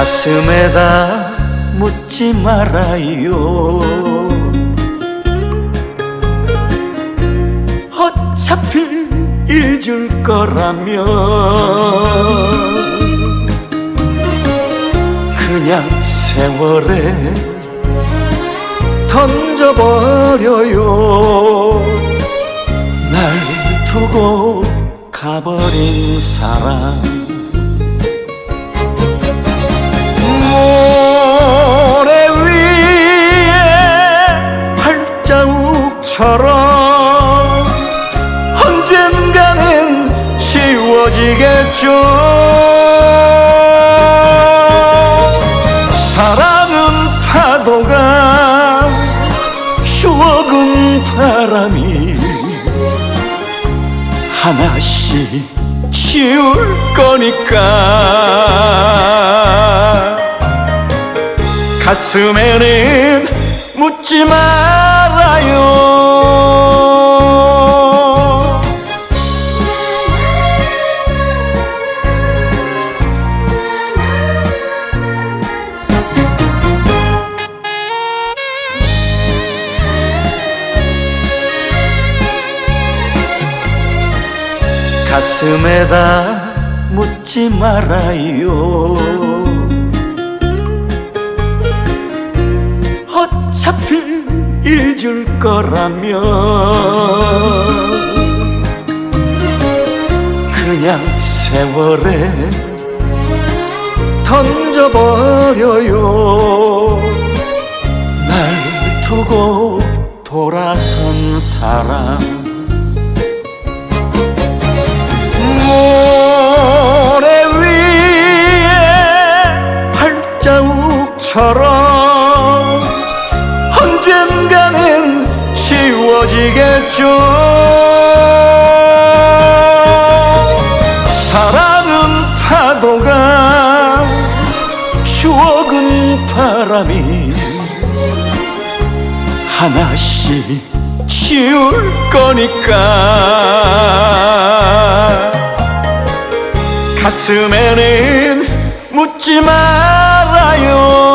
가슴에다 묻지 말아요. 어차피 잊을 거라면 그냥 세월에 던져버려요. 날 두고 가버린 사람 지워지겠죠? 사랑은 파도가 추억은 바람이 하나씩 치울 거니까. 가슴에는 묻지 말 가슴에다 묻지 말아요. 어차피 잊을 거라면 그냥 세월에 던져버려요. 날 두고 돌아선 사람 발자국처럼 언젠가는 지워지겠죠. 사랑은 파도가 추억은 바람이 하나씩 치울 거니까. 가슴에는 묻지 말아요